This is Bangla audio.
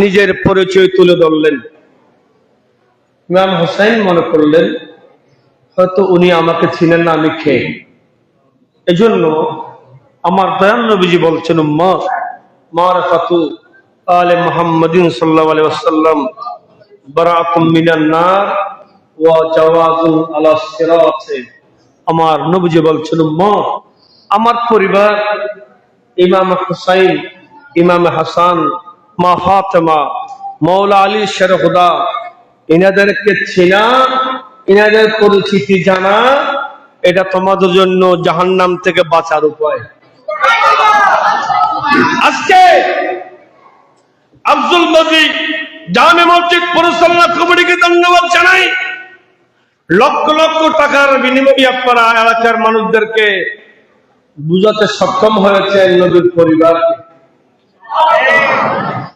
নিজের পরিচয় তুলে ধরলেন। ইমাম হোসেন মনে করলেন, হয়তো উনি আমাকে চিনেন না আমি খেয়ে। এজন্য আমার দয়ান নবীজি বলছেন মারফাতু আলে মুহাম্মাদিন সাল্লাল্লাহু আলাইহি ওয়াসাল্লাম বারাআতুম মিনান নার ওয়া জাওয়াজুন আলা সিরাতে আমার নবীজি বলছেন মা আমার পরিবার, ইমাম হুসাইন, ইমাম হাসান, মা ফাতেমা মৌলা আলী শেরহুদা এনাদেরকে চেনা এনাদের পরিচিতি জানা, এটা তোমাদের জন্য জাহান্নাম থেকে বাঁচার উপায়। আজকে আব্দুল মজিদ জামে মসজিদ পরিচালনা কমিটিকে ধন্যবাদ লক্ষ লক্ষ টাকার বিনিময় আপনারা এলাকার মানুষদেরকে বুঝাতে সক্ষম হয়েছে নদীর পরিবারকে।